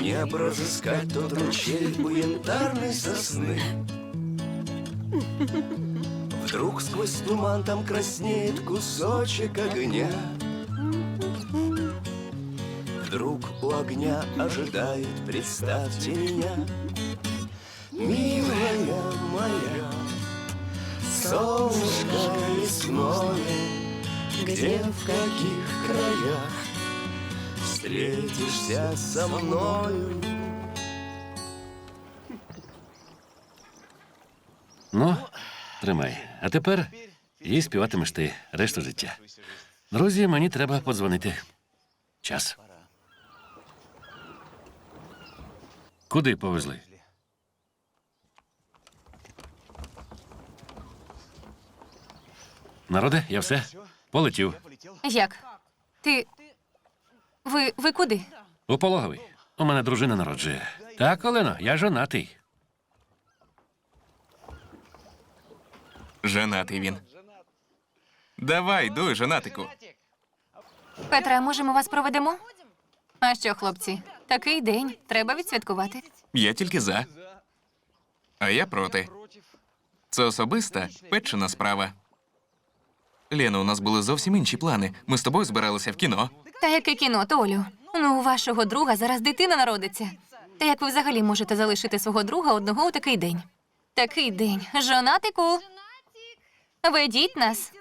Не разыскать тот ручей у янтарной сосны. Вдруг сквозь туман там краснеет кусочек огня. Вдруг у огня ожидает, представьте меня, Милая моя, солнышко лесное, Где, в каких краях встретишься со мною? Ну, тримай. А тепер їй співатимеш ти решту життя. Друзі, мені треба подзвонити. Час. Куди повезли? Народе, я все. Полетів. Як? Ти. Ви. ви куди? У пологовий. У мене дружина народжує. Так, Олено, я жонатий. Женатий він. Давай, дуй, женатику. Петра, може, ми вас проведемо? А що, хлопці? Такий день. Треба відсвяткувати. Я тільки за. А я проти. Це особиста печена справа. Лена, у нас були зовсім інші плани. Ми з тобою збиралися в кіно. Та яке кіно, Толю? Ну, у вашого друга зараз дитина народиться. Та як ви взагалі можете залишити свого друга одного у такий день? Такий день. Жонатику. Ведіть нас.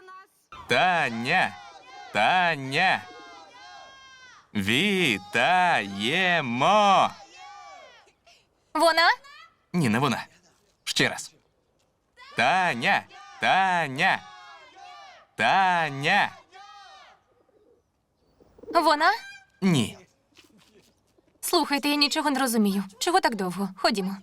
Таня! Таня! Вітаємо! Вона? Ні, не вона. Ще раз. Таня! Таня! Таня! Вона? Ні. Слухайте, я нічого не розумію. Чого так довго? Ходімо.